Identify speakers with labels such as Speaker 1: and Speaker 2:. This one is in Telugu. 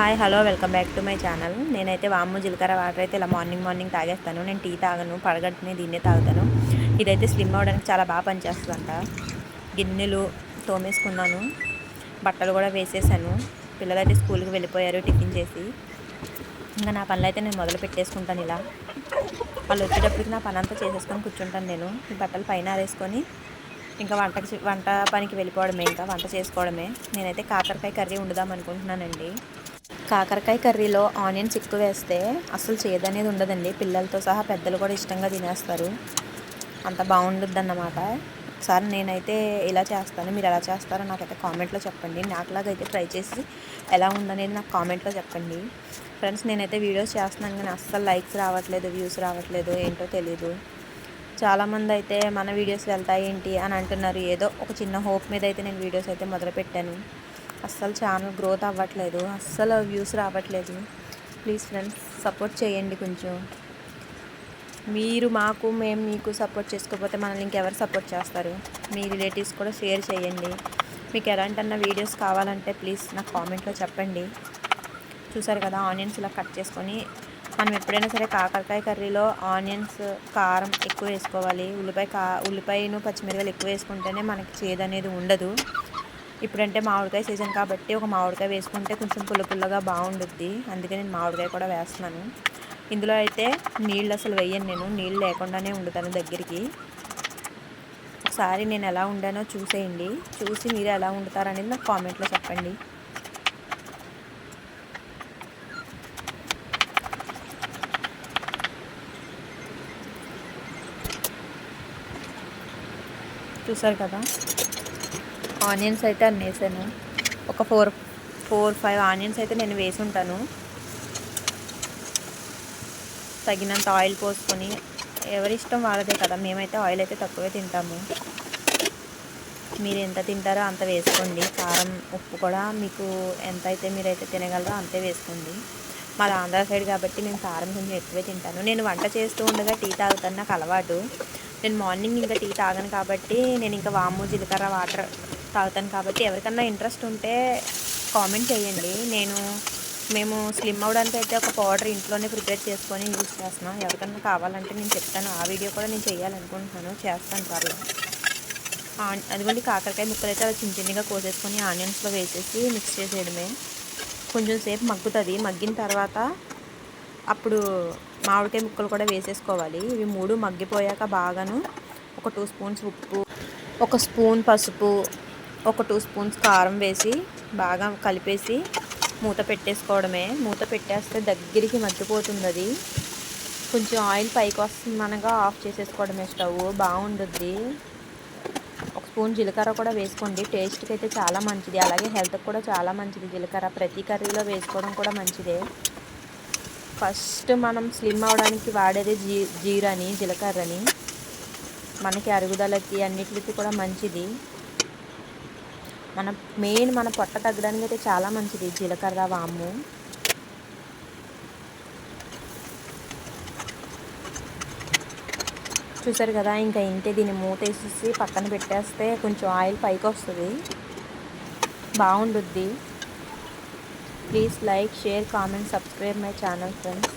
Speaker 1: Hi hello welcome back to my channel. నేనైతే వాము జీలకర్ర వాటర్ అయితే ఇలా మార్నింగ్ మార్నింగ్ తాగేస్తాను. నేను టీ తాగను పడగట్టుని దీన్నే తాగుతాను. ఇదైతే స్లిమ్ అవ్వడానికి చాలా బాగా పనిచేస్తుందంట. గిన్నెలు తోమేసుకున్నాను బట్టలు కూడా వేసేసాను. పిల్లలైతే స్కూల్కి వెళ్ళిపోయారు టిఫిన్ చేసి. ఇంకా నా పనులు అయితే నేను మొదలు పెట్టేసుకుంటాను ఇలా. వాళ్ళు వచ్చేటప్పటికి నా పని అంతా చేసేసుకొని కూర్చుంటాను నేను. ఈ బట్టలు పైన ఆరేసుకొని ఇంకా వంటకి వంట పనికి వెళ్ళిపోవడమే ఇంకా వంట చేసుకోవడమే. నేనైతే కాకరకాయ కర్రీ వండుదాం అనుకుంటున్నానండి. కాకరకాయ కర్రీలో ఆనియన్స్ ఎక్కువ వేస్తే అసలు చేదనేది ఉండదండి. పిల్లలతో సహా పెద్దలు కూడా ఇష్టంగా తినేస్తారు. అంత బాగుండుద్ది అన్నమాట ఒకసారి నేనైతే ఇలా చేస్తాను మీరు ఎలా చేస్తారో నాకైతే కామెంట్లో చెప్పండి. నాకులాగైతే ట్రై చేసి ఎలా ఉందనేది నాకు కామెంట్లో చెప్పండి. ఫ్రెండ్స్ నేనైతే వీడియోస్ చేస్తున్నాను కానీ అస్సలు లైక్స్ రావట్లేదు వ్యూస్ రావట్లేదు ఏంటో తెలీదు. చాలామంది అయితే మన వీడియోస్ వెళ్తాయి ఏంటి అని అంటున్నారు. ఏదో ఒక చిన్న హోప్ మీద అయితే నేను వీడియోస్ అయితే మొదలుపెట్టాను. అస్సలు ఛానల్ గ్రోత్ అవ్వట్లేదు అస్సలు వ్యూస్ రావట్లేదు. ప్లీజ్ ఫ్రెండ్స్ సపోర్ట్ చేయండి కొంచెం. మీరు మాకు మేము మీకు సపోర్ట్ చేసుకోకపోతే మనల్ని ఇంకెవరు సపోర్ట్ చేస్తారు? మీ రిలేటివ్స్ కూడా షేర్ చేయండి. మీకు ఎలాంటన్నా వీడియోస్ కావాలంటే ప్లీజ్ నాకు కామెంట్లో చెప్పండి. చూసారు కదా ఆనియన్స్ ఇలా కట్ చేసుకొని మనం ఎప్పుడైనా సరే కాకరకాయ కర్రీలో ఆనియన్స్ కారం ఎక్కువ వేసుకోవాలి. ఉల్లిపాయ కా ఉల్లిపాయను పచ్చిమిరపకాయలు ఎక్కువ వేసుకుంటేనే మనకి చేదు అనేది ఉండదు. ఇప్పుడంటే మామిడికాయ సీజన్ కాబట్టి ఒక మామిడికాయ వేసుకుంటే కొంచెం పుల్ల పుల్లగా బాగుండుద్ది. అందుకే నేను మామిడికాయ కూడా వేస్తున్నాను. ఇందులో అయితే నీళ్ళు అసలు వేయను నేను. నీళ్ళు లేకుండానే వండుతాను దగ్గరికి. ఒకసారి నేను ఎలా ఉండానో చూసేయండి. చూసి మీరు ఎలా వండుతారనేది నాకు కామెంట్లో చెప్పండి. చూసారు కదా? ఆనియన్స్ అయితే అన్ని వేసాను ఒక ఫోర్ ఫోర్ ఫైవ్ ఆనియన్స్ అయితే నేను వేసి ఉంటాను తగినంత ఆయిల్ పోసుకొని ఎవరి ఇష్టం వాళ్ళదే కదా మేమైతే ఆయిల్ అయితే తక్కువే తింటాము. మీరు ఎంత తింటారో అంత వేసుకోండి. కారం ఉప్పు కూడా మీకు ఎంత అయితే మీరైతే తినగలరో అంతే వేసుకోండి. మాది ఆంధ్ర సైడ్ కాబట్టి నేను కారం కొంచెం ఎక్కువే తింటాను. నేను వంట చేస్తూ ఉండగా టీ తాగుతాను నాకు అలవాటు. నేను మార్నింగ్ ఇంకా టీ తాగను కాబట్టి నేను ఇంకా వాము జీలకర్ర వాటర్ తాగుతాను కాబట్టి ఎవరికన్నా ఇంట్రెస్ట్ ఉంటే కామెంట్ చేయండి. నేను మేము స్లిమ్ అవడానికి అయితే ఒక పౌడర్ ఇంట్లోనే ప్రిపేర్ చేసుకొని యూజ్ చేస్తున్నాం. ఎవరికన్నా కావాలంటే నేను చెప్తాను. ఆ వీడియో కూడా నేను చేయాలనుకుంటున్నాను. చేస్తాను పర్లేదు. అదిగోండి కాకరకాయ ముక్కలు అయితే అలా చిన్న చిన్నగా కోసేసుకొని ఆనియన్స్లో వేసేసి మిక్స్ చేసేయడమే. కొంచెం సేపు మగ్గుతుంది. మగ్గిన తర్వాత అప్పుడు మామిడికాయ ముక్కలు కూడా వేసేసుకోవాలి. ఇవి మూడు మగ్గిపోయాక బాగాను ఒక టూ స్పూన్స్ ఉప్పు ఒక స్పూన్ పసుపు ఒక టూ స్పూన్స్ కారం వేసి బాగా కలిపేసి మూత పెట్టేసుకోవడమే. మూత పెట్టేస్తే దగ్గరికి మగ్గిపోతుంది అది. కొంచెం ఆయిల్ పైకి వస్తుంది అనగా ఆఫ్ చేసేసుకోవడమే స్టవ్. బాగుండుద్ది. ఒక స్పూన్ జీలకర్ర కూడా వేసుకోండి. టేస్ట్కి అయితే చాలా మంచిది. అలాగే హెల్త్కి కూడా చాలా మంచిది జీలకర్ర. ప్రతి కర్రీలో వేసుకోవడం కూడా మంచిదే. ఫస్ట్ మనం స్లిమ్ అవడానికి వాడేది జీ జీరని జీలకర్రని. మనకి అరుగుదలకి అన్నిటికి కూడా మంచిది. మన మెయిన్ మన పొట్ట తగ్గడానికి అయితే చాలా మంచిది. జీలకర్ర వాము. చూసారు కదా ఇంకా ఇంతే దీన్ని మూత వేసేసి పక్కన పెట్టేస్తే కొంచెం ఆయిల్ పైకి వస్తుంది. బాగుండుద్ది. Please like share comment subscribe my channel friends.